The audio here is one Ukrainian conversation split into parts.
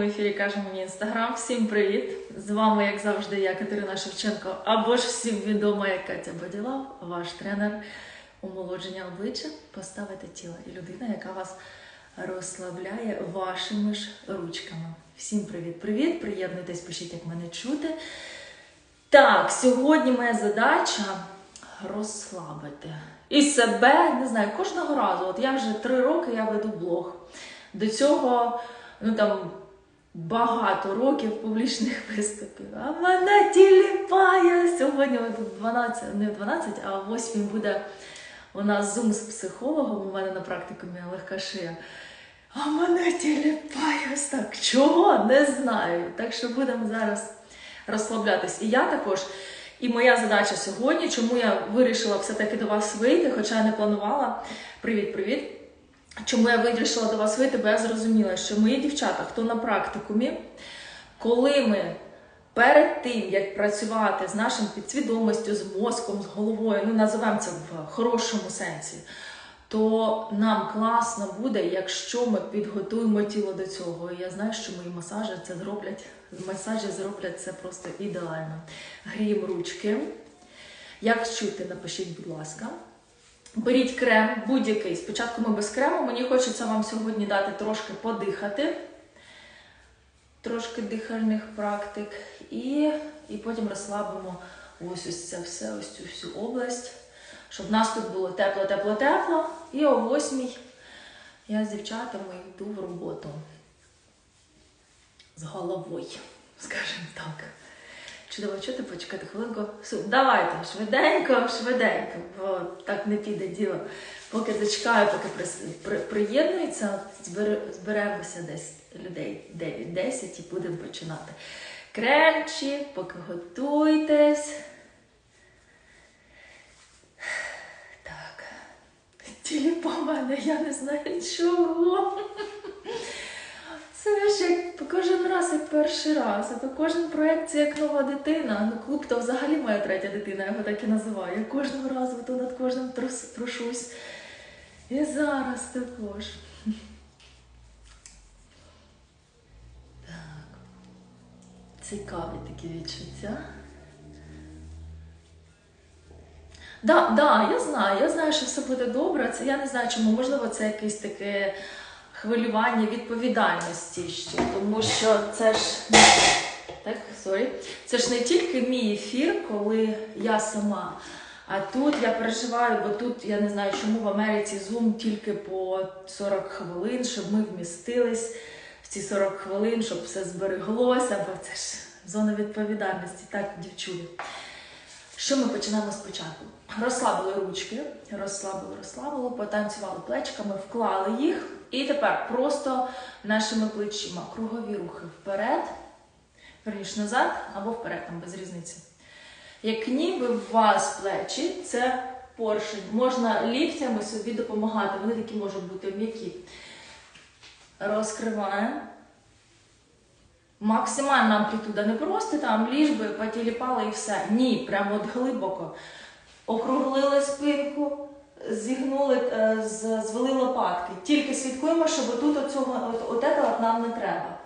В ефірі кажемо мені інстаграм. Всім привіт! З вами, як завжди, я Катерина Шевченко, або ж всім відома як Катя Боділав, ваш тренер омолодження обличчя, поставити тіло і людина, яка вас розслабляє вашими ж ручками. Всім привіт-привіт! Приєднуйтесь, пишіть, як мене чути. Так, сьогодні моя задача розслабити. І себе, не знаю, кожного разу. От я вже три роки я веду блог. До цього, ну там багато років публічних виступів. А мене тіліпає. Сьогодні от 12, не 12, а о 8 буде у нас зум з психологом. У мене на практикумі легка шия. А мене тіліпає ось так. Чого? Не знаю. Так що будемо зараз розслаблятись. І я також. І моя задача сьогодні, чому я вирішила все-таки до вас вийти, хоча я не планувала. Привіт-привіт. Чому я вирішила до вас вийти, бо я зрозуміла, що мої дівчата, хто на практикумі, коли ми перед тим, як працювати з нашим підсвідомістю, з мозком, з головою, ну називаємо це в хорошому сенсі, то нам класно буде, якщо ми підготуємо тіло до цього. І я знаю, що мої масажі це зроблять. Масажі зроблять це просто ідеально. Гріємо ручки. Як чути, напишіть, будь ласка. Беріть крем будь-який. Спочатку ми без крему. Мені хочеться вам сьогодні дати трошки подихати, трошки дихальних практик. І, і потім розслабимо ось ось це все, ось цю всю область, щоб в нас тут було тепло, тепло, тепло. І о восьмій я з дівчатами йду в роботу. З головою, скажімо так. Чудово, чути, почекати хвилинку. Давайте, швиденько, швиденько, бо так не піде діло. Поки зачекаю, поки при, приєднується, збер, зберемося десь людей 9-10 і будемо починати. Кремчик, поки готуйтесь. Так. Тілі по мене, я не знаю чого. Це ж як кожен раз, як перший раз, а то кожен проєкт це як нова дитина. Ну, клуб то взагалі моя третя дитина, я його так і називаю. Я кожного разу то над кожним трус- трушусь. І зараз також. Так. Цікаві такі відчуття. Да, да, я знаю, я знаю, що все буде добре. Це я не знаю, чому можливо це якесь таке хвилювання відповідальності ще, тому що це ж так, sorry. це ж не тільки мій ефір, коли я сама. А тут я переживаю, бо тут я не знаю, чому в Америці Zoom тільки по 40 хвилин, щоб ми вмістились в ці 40 хвилин, щоб все збереглося, бо це ж зона відповідальності, так, дівчулі. Що ми починаємо спочатку? Розслабили ручки, розслабили, розслабили, потанцювали плечками, вклали їх. І тепер просто нашими плечима кругові рухи вперед, верніше назад або вперед, там без різниці. Як ніби у вас плечі, це поршень. Можна ліктями собі допомагати, вони такі можуть бути м'які. Розкриваємо. Максимальна амплітуда, не просто там ліж би потіліпали і все. Ні, прямо от глибоко. Округлили спинку, зігнули, е, звели лопатки. Тільки слідкуємо, щоб тут оцього, от, от нам не треба.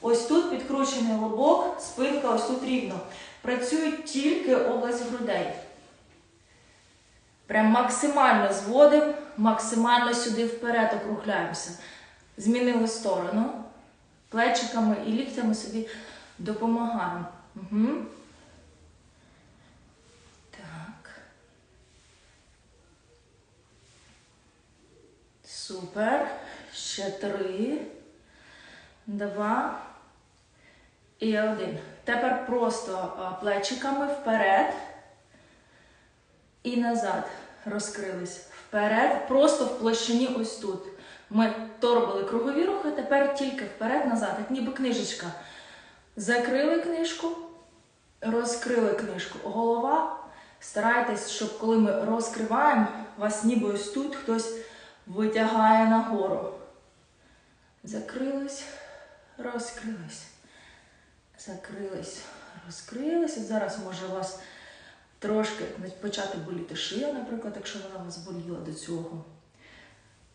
Ось тут підкручений лобок, спинка ось тут рівно. Працюють тільки область грудей. Прям максимально зводимо, максимально сюди вперед округляємося. Змінили сторону. Плечиками і ліктями собі допомагаємо. Угу. Так. Супер. Ще три. Два. І один. Тепер просто плечиками вперед і назад. Розкрились. Вперед. Просто в площині ось тут. Ми то робили кругові рухи, тепер тільки вперед-назад, як ніби книжечка. Закрили книжку, розкрили книжку. Голова. Старайтесь, щоб коли ми розкриваємо, вас ніби ось тут хтось витягає нагору. Закрились, розкрились, закрились, розкрились. От зараз може у вас трошки почати боліти шия, наприклад, якщо вона вас боліла до цього.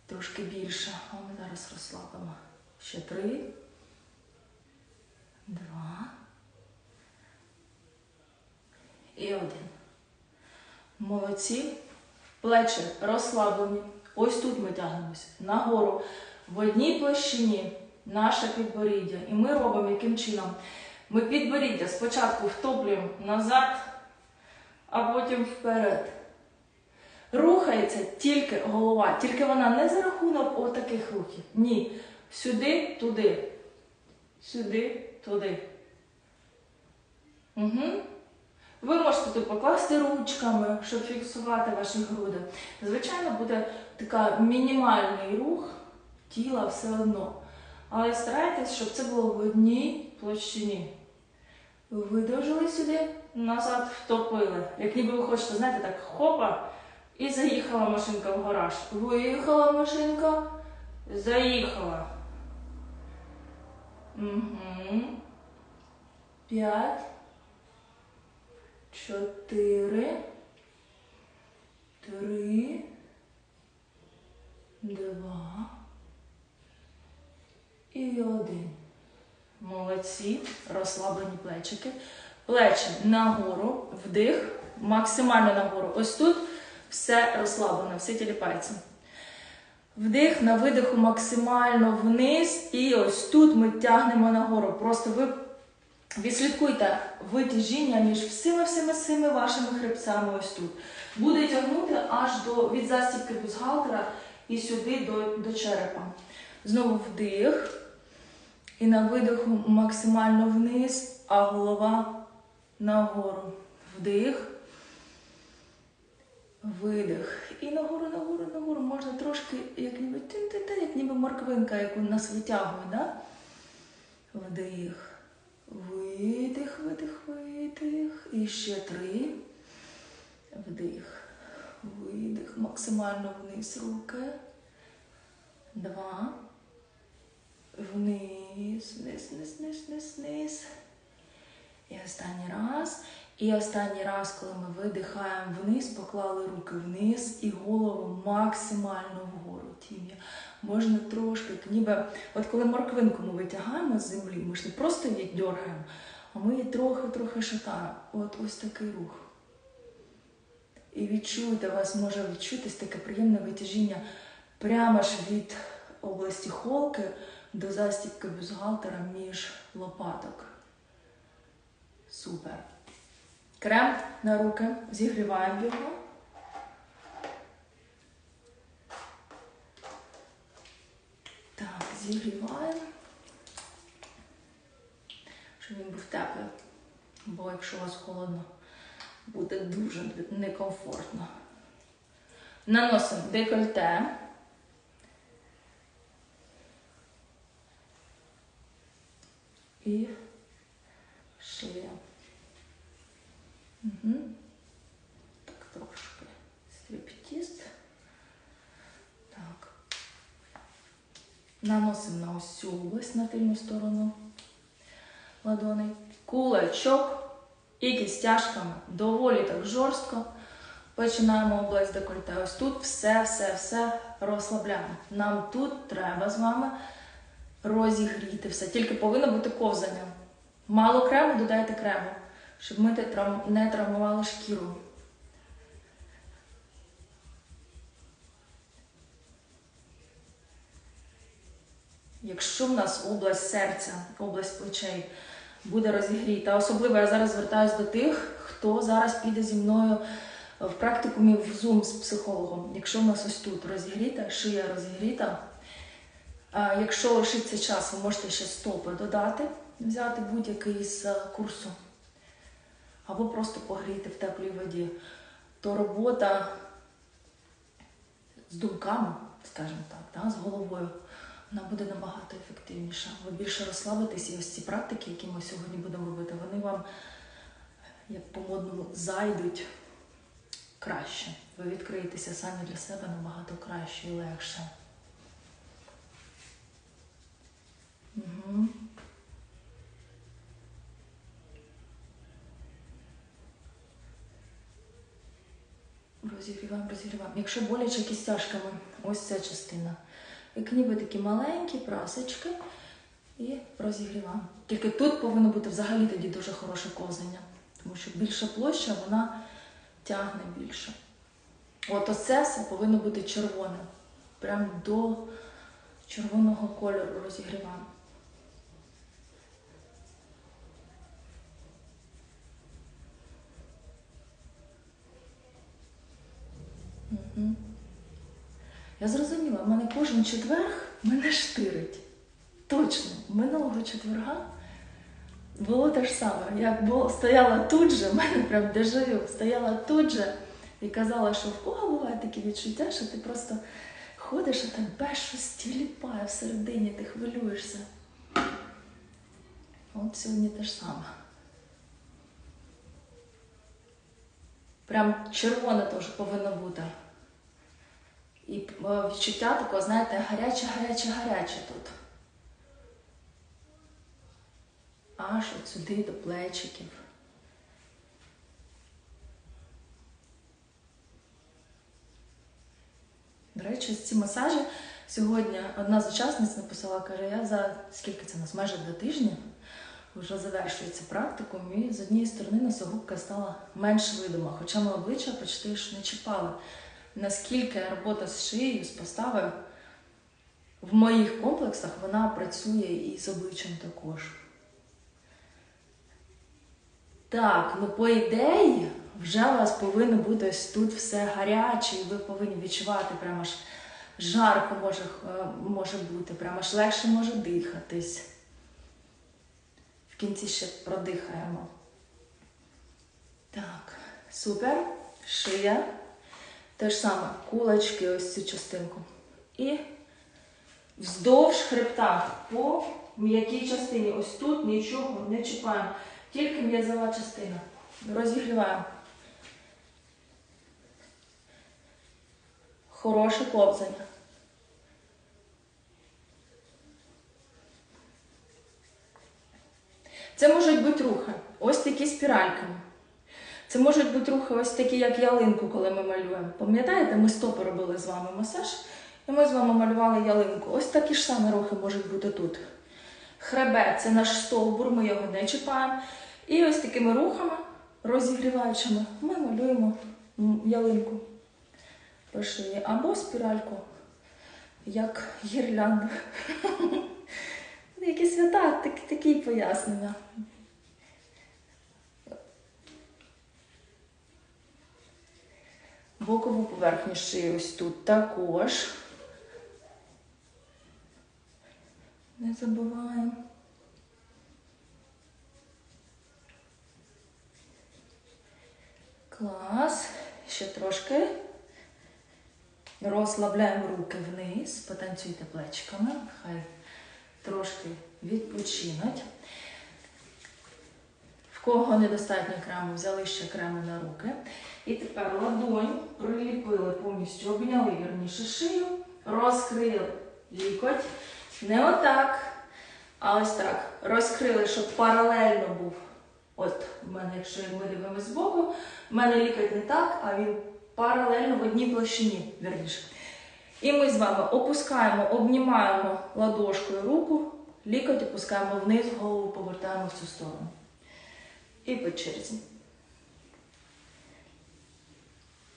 Трошки більше. А ми зараз розслабимо. Ще три. Два. І один. Молодці. Плечі розслаблені. Ось тут ми тягнемося нагору. В одній площині наше підборіддя. І ми робимо яким чином? Ми підборіддя спочатку втоплюємо назад, а потім вперед. Рухається тільки голова, тільки вона не за рахунок отаких рухів. Ні. Сюди, туди. Сюди, туди. Угу. Ви можете тут покласти ручками, щоб фіксувати ваші груди. Звичайно, буде така мінімальний рух тіла все одно. Але старайтесь, щоб це було в одній площині. Видовжили сюди, назад втопили. Як ніби ви хочете, знаєте, так хопа, і заїхала машинка в гараж. Виїхала машинка, заїхала. Угу. П'ять. Чотири. Три. Два. І один. Молодці. Розслаблені плечики. Плечі нагору, вдих, максимально нагору. Ось тут все розслаблено, всі тіліпаються. Вдих на видиху максимально вниз. І ось тут ми тягнемо нагору. Просто ви відслідкуйте витяжіння між всіми вашими хребцями ось тут. Буде тягнути аж до від застібки бюстгальтера і сюди до, до черепа. Знову вдих. І на видиху максимально вниз, а голова нагору. Вдих. Видих. І нагору, нагору, нагору. Можна трошки, як ніби як ніби морквинка, яку нас витягує, да? Вдих. Видих, видих, видих. І ще три. Вдих. Видих. Максимально вниз руки. Два. Вниз, вниз, вниз, вниз, вниз, вниз. І останній раз. І останній раз, коли ми видихаємо вниз, поклали руки вниз і голову максимально вгору. Тім'я. Можна трошки, ніби, от коли морквинку ми витягаємо з землі, ми ж не просто її дергаємо, а ми її трохи-трохи шатаємо. От ось такий рух. І відчуйте, у вас може відчутись таке приємне витяжіння прямо ж від області холки до застібки бюстгальтера між лопаток. Супер. Крем на руки. Зігріваємо його. Так, зігріваємо. Щоб він був теплий. Бо якщо у вас холодно, буде дуже некомфортно. Наносимо декольте. І шия. Угу. Так, трошки стріптіст. Так. Наносимо на цю область на тильну сторону ладоней. Кулачок і кістяшками доволі так жорстко. Починаємо область декольте. Ось тут все-все-все розслабляємо. Нам тут треба з вами розігріти все. Тільки повинно бути ковзання. Мало крему, додайте крему, щоб ми не травмували шкіру. Якщо в нас область серця, область плечей буде розігріта, особливо я зараз звертаюся до тих, хто зараз піде зі мною в практикумі в Zoom з психологом. Якщо в нас ось тут розігріта, шия розігріта, якщо лишиться час, ви можете ще стопи додати, взяти будь-який з курсу, або просто погріти в теплій воді, то робота з думками, скажімо так, да, з головою, вона буде набагато ефективніша. Ви більше розслабитесь, і ось ці практики, які ми сьогодні будемо робити, вони вам, як по-модному, зайдуть краще. Ви відкриєтеся самі для себе набагато краще і легше. Угу. Розігріваємо, розігріваємо. Якщо боляче кістяшками, ось ця частина. Як ніби такі маленькі прасочки і розігріваємо. Тільки тут повинно бути взагалі тоді дуже хороше ковзання, тому що більша площа вона тягне більше. От оце все повинно бути червоне. Прям до червоного кольору розігріваємо. Я зрозуміла, в мене кожен четверг мене штирить. Точно, минулого четверга було те ж саме. Я стояла тут же, в мене прям дежавю, стояла тут же і казала, що в кого бувають такі відчуття, що ти просто ходиш, а так без щось тіліпає всередині, ти хвилюєшся. От сьогодні те ж саме. Прям червоне теж повинно бути. І е, відчуття такого, знаєте, гаряче, гаряче, гаряче тут. Аж от сюди до плечиків. До речі, ці масажі сьогодні одна з учасниць написала, каже, я за скільки це нас? Майже два тижні вже завершується практикум, і з однієї сторони носогубка стала менш видима, хоча ми обличчя почти ж не чіпали. Наскільки робота з шиєю, з поставою в моїх комплексах вона працює і з обличчям також. Так, ну по ідеї, вже у вас повинно бути ось тут все гаряче, і ви повинні відчувати прямо аж жарко може, е, може бути, прямо аж легше може дихатись. В кінці ще продихаємо. Так, супер. Шия. Те ж саме кулачки, ось цю частинку. І вздовж хребта по м'якій частині. Ось тут нічого не чіпаємо. Тільки м'язова частина. Розігріваємо. Хороше ковзання. Це можуть бути рухи. Ось такі спіральками. Це можуть бути рухи ось такі, як ялинку, коли ми малюємо. Пам'ятаєте, ми стопи робили з вами масаж, і ми з вами малювали ялинку. Ось такі ж самі рухи можуть бути тут. Хребет це наш стовбур, ми його не чіпаємо. І ось такими рухами, розігріваючими, ми малюємо ялинку по або спіральку, як гірлянду. Які свята, так, такі пояснення. Бокову поверхню шиї ось тут також. Не забуваємо. Клас. Ще трошки. Розслабляємо руки вниз, потанцюйте плечиками, хай трошки відпочинуть. В кого недостатньо крему, взяли ще крему на руки. І тепер ладонь приліпили повністю, обняли вірніше шию, розкрили лікоть. Не отак, а ось так. Розкрили, щоб паралельно був. От в мене, якщо ми дивимося збоку, в мене лікоть не так, а він паралельно в одній площині, вірніше. І ми з вами опускаємо, обнімаємо ладошкою руку, лікоть опускаємо вниз, голову повертаємо в цю сторону. І по черзі.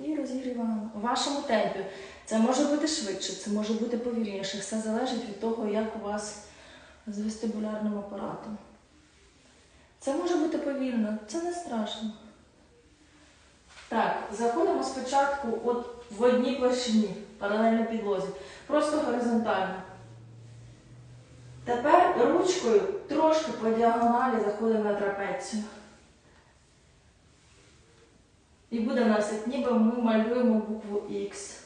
І розігріваємо. У вашому темпі. Це може бути швидше, це може бути повільніше. Все залежить від того, як у вас з вестибулярним апаратом. Це може бути повільно, це не страшно. Так, заходимо спочатку от в одній площині, паралельно підлозі. Просто горизонтально. Тепер ручкою трошки по діагоналі заходимо на трапецію. І буде в нас, як ніби ми малюємо букву X.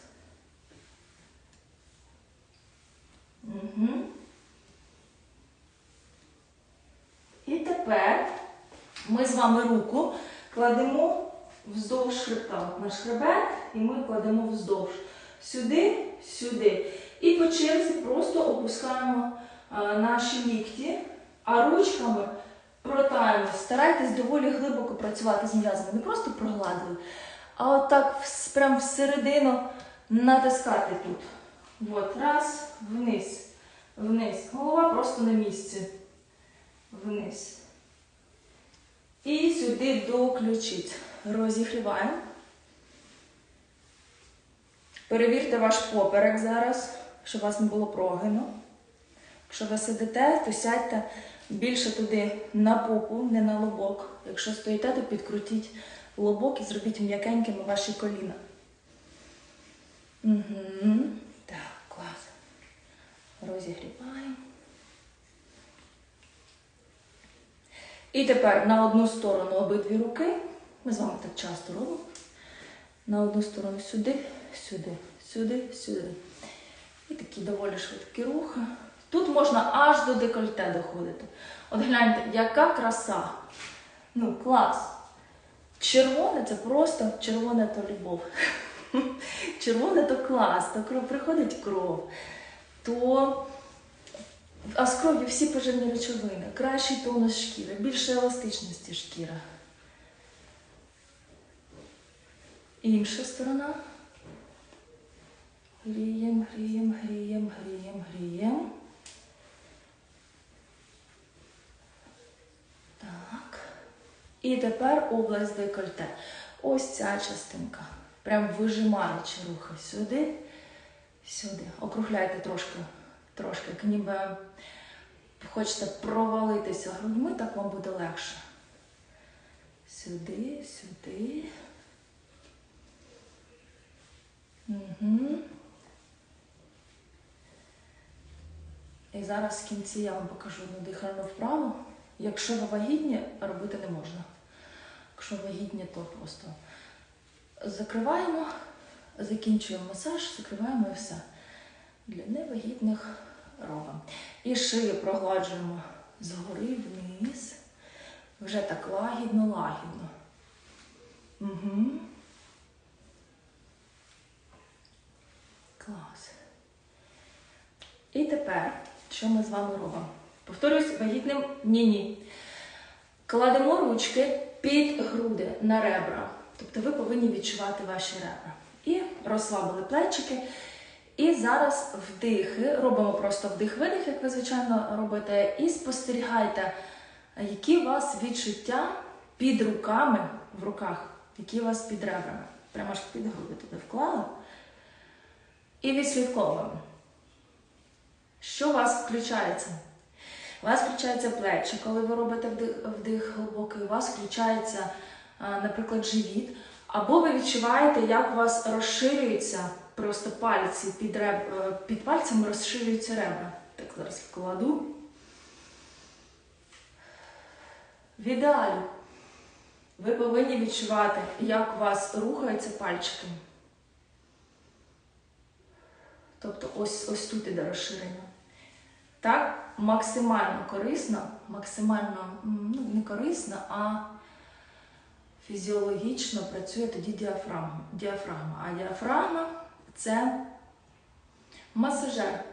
Угу. І тепер ми з вами руку кладемо вздовж хребта. От Наш хребет, і ми кладемо вздовж. Сюди, сюди. І по черзі просто опускаємо а, наші лікті, а ручками протаємось. Старайтесь доволі глибоко працювати з м'язами. Не просто прогладили, а отак вс- прям всередину натискати тут. От, раз, вниз, вниз. Голова просто на місці. Вниз. І сюди до ключиць. Розігріваємо. Перевірте ваш поперек зараз, щоб у вас не було прогину. Якщо ви сидите, то сядьте більше туди на попу, не на лобок. Якщо стоїте, то підкрутіть лобок і зробіть м'якенькими ваші коліна. Угу. Так, клас. Розігріваємо. І тепер на одну сторону обидві руки. Ми з вами так часто робимо. На одну сторону сюди, сюди, сюди, сюди. І такі доволі швидкі рухи. Тут можна аж до декольте доходити. От гляньте, яка краса. Ну, клас. Червоне це просто червоне то любов. Червоне то клас, то кров приходить кров. То а з кров'ю всі поживні речовини, кращий тонус шкіри, більше еластичності шкіра. Інша сторона. Грієм, грієм, грієм, грієм, грієм. Так. І тепер область декольте. Ось ця частинка. Прям вижимаючи рухи сюди, сюди. Округляйте трошки, трошки, як ніби хочете провалитися грудьми, так вам буде легше. Сюди, сюди. Угу. І зараз в кінці я вам покажу одну дихальну вправу. Якщо ви вагітні, робити не можна. Якщо вагітні, то просто закриваємо, закінчуємо масаж, закриваємо і все. Для невагітних робимо. І шию прогладжуємо згори вниз. Вже так лагідно, лагідно. Угу. Клас. І тепер, що ми з вами робимо? Повторюсь, вагітним ні-ні. Кладемо ручки під груди на ребра. Тобто ви повинні відчувати ваші ребра. І розслабили плечики. І зараз вдихи, робимо просто вдих-видих, як ви звичайно робите, і спостерігайте, які у вас відчуття під руками в руках, які у вас під ребрами. Прямо ж під груди туди вклали. І відслідковуємо. Що у вас включається? У вас включається плечі, коли ви робите вдих, вдих глибокий, у вас включається, наприклад, живіт. Або ви відчуваєте, як у вас розширюються просто пальці під, реб... е, під пальцями розширюються ребра. Так, зараз вкладу. В ідеалі ви повинні відчувати, як у вас рухаються пальчики. Тобто ось, ось тут іде розширення. Так, максимально корисно, максимально ну, не корисно, а фізіологічно працює тоді діафрагма. діафрагма. А діафрагма це масажер.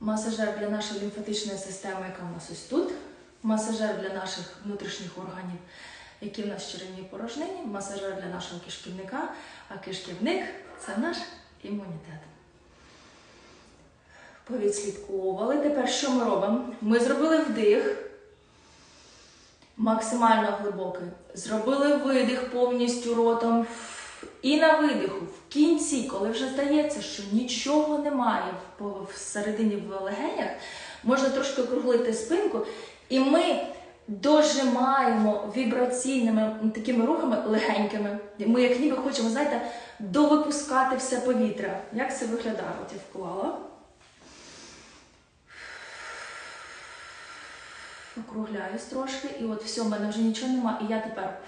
Масажер для нашої лімфатичної системи, яка в нас ось тут. Масажер для наших внутрішніх органів, які в нас в черевній порожнині, масажер для нашого кишківника, а кишківник це наш імунітет. Повідслідковували. Тепер що ми робимо? Ми зробили вдих, максимально глибокий. Зробили видих повністю ротом. І на видиху, в кінці, коли вже здається, що нічого немає всередині в легенях, можна трошки округлити спинку, і ми дожимаємо вібраційними такими рухами легенькими. Ми, як ніби хочемо, знаєте, довипускати все повітря. Як це виглядає? От я вклала. Округляюсь трошки, і от все, в мене вже нічого нема, і я тепер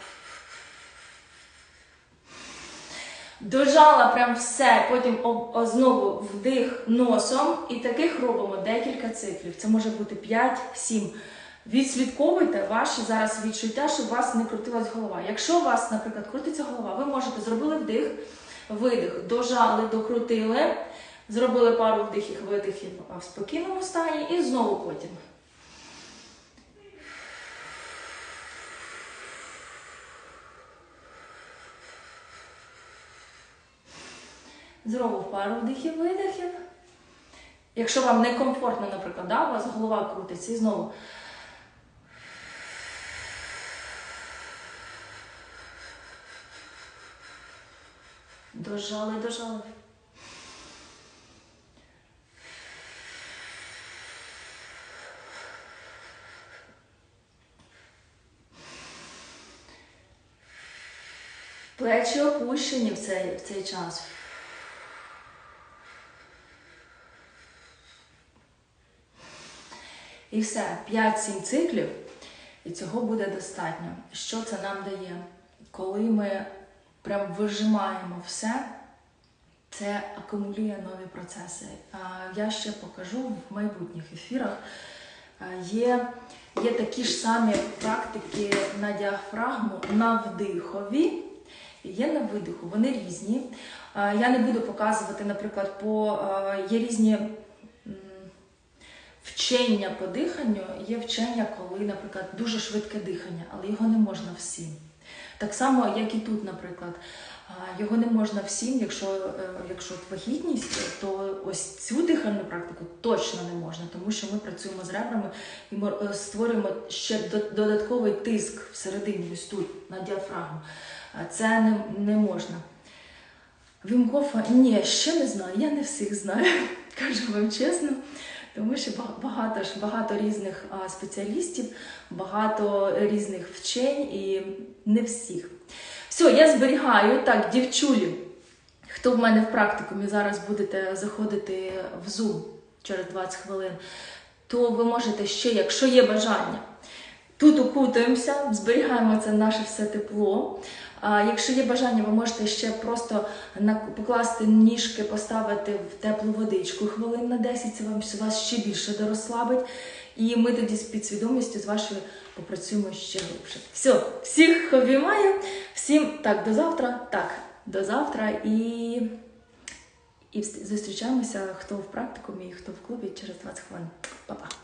дожала прям все, потім знову вдих носом, і таких робимо декілька циклів. Це може бути 5-7. Відслідковуйте ваші зараз відчуття, щоб у вас не крутилась голова. Якщо у вас, наприклад, крутиться голова, ви можете зробили вдих, видих, дожали, докрутили, зробили пару вдихів, видихів в спокійному стані, і знову потім. Зробив пару вдихів, видихів. Якщо вам некомфортно, наприклад, да, у вас голова крутиться і знову. Дожали, дожали. Плечі опущені в цей, в цей час. І все, 5-7 циклів, і цього буде достатньо. Що це нам дає? Коли ми прям вижимаємо все, це акумулює нові процеси. Я ще покажу в майбутніх ефірах. Є, є такі ж самі практики на діафрагму на вдихові, є на видиху. Вони різні. Я не буду показувати, наприклад, по є різні вчення по диханню, є вчення, коли, наприклад, дуже швидке дихання, але його не можна всім. Так само, як і тут, наприклад. Його не можна всім, якщо, е, якщо вагітність, то ось цю дихальну практику точно не можна, тому що ми працюємо з ребрами і е, створюємо ще додатковий тиск всередині, ось тут, на діафрагму. Це не, не можна. Вімкофа, ні, ще не знаю, я не всіх знаю, кажу вам чесно. Тому що багато ж багато різних спеціалістів, багато різних вчень і не всіх. Все, я зберігаю так, дівчулі. Хто в мене в практикумі зараз будете заходити в Zoom через 20 хвилин, то ви можете ще, якщо є бажання, тут укутуємося, зберігаємо це наше все тепло. Якщо є бажання, ви можете ще просто покласти ніжки, поставити в теплу водичку хвилин на 10, це вам вас ще більше дорозслабить. І ми тоді з підсвідомістю з вашою попрацюємо ще глибше. Все, всіх обіймаю, всім так, до завтра. Так, до завтра і, і зустрічаємося, хто в практикумі, хто в клубі через 20 хвилин. Па-па.